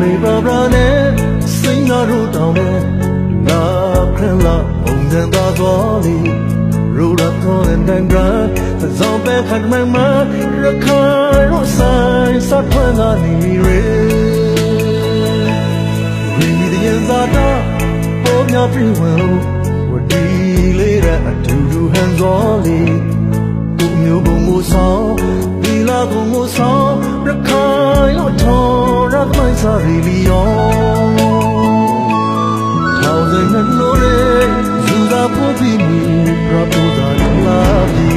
ဗရာနဲ့စိန်နာတို့တောင်းနဲ့နာခရလာဘုံစံသာသွားလီရူရတော်တဲ့တန်ကသဇောင်းပဲခတ်မှန်မရခါရောဆိုင်စတ်ဖွင့်လာနေရေရီမီတဲ့ရင်သာတာပေါ်များပြေဝင်လို့ဝဒီလေးတဲ့အတူတူဟန်စောလေးသူမျိုးပုံကိုဆောင်ဒီလာကိုကို ရမိုင်းစာရီလီယောထောင်စင်နဲ့လို့လေယူတာဖို့ပြီးမီရပူတာလာပြီ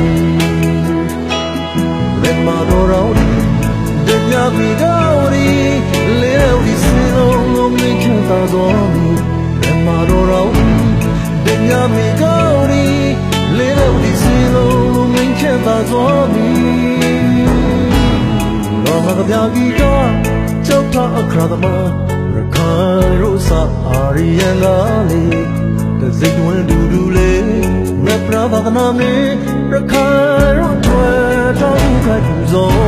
လက်မတော်တော်ဒီညမီတော်ရီလေဒီစီလုံးလုံးမင်းချတာတော်မီလက်မတော်တော်ဒီညမီတော်ရီလေဒီစီလုံးလုံးမင်းချတာတော်မီလောကပြာကြီးကကြောက် တာအခါသမရခိုင်ရိုးစာအာရီယန်ကလေးတစိတ်ဝင်ဒူဒူလေးမြတ်ပြဘာကနာမီရခိုင်ရိုးထွဲတောင်းခိုင်ပူဇော်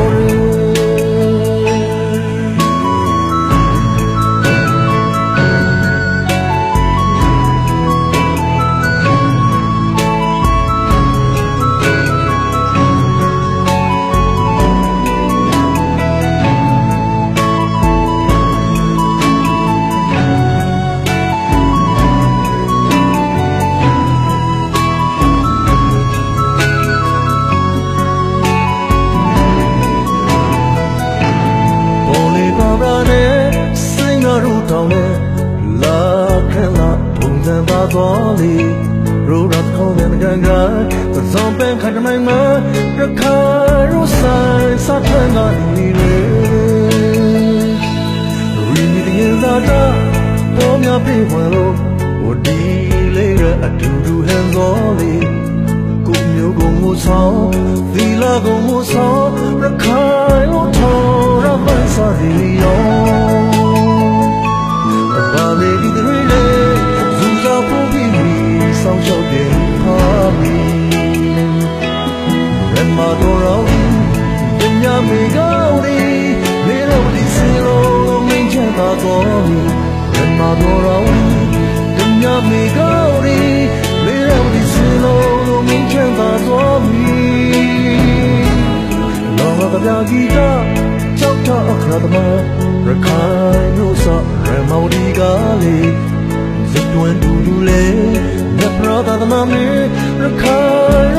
တ်ငါတို့တောင်းနဲ့လာခဲလာပုံစံပါသွားလေရိုးရခေါင်းနဲ့ကန်ကသစောင်းပန်းခတ်မိုင်းမရခါရိုးဆိုင်စထွန်းလာနေလေရီမီတဲ့ရင်သာတာပေါ်များပြေဝင်လို့ဟိုဒီလေးရအတူတူဟန်စောလေးကိုမျိုးကိုမိုးဆောင်သီလာကိုမိုးဆောင်ရခိုင် သာတော်မီရမတော်ရောပညာမေကောင်းဒီလေလို့ဒီစီလို့မင်းချမ်းသာတော်မီလောကပြာကြီးကကြောက်တာအခါသမရခိုင်လို့စရမော်ဒီကလေးစစ်တွင်တူတူလေမြတ်ပရာသာသမမေရခိုင်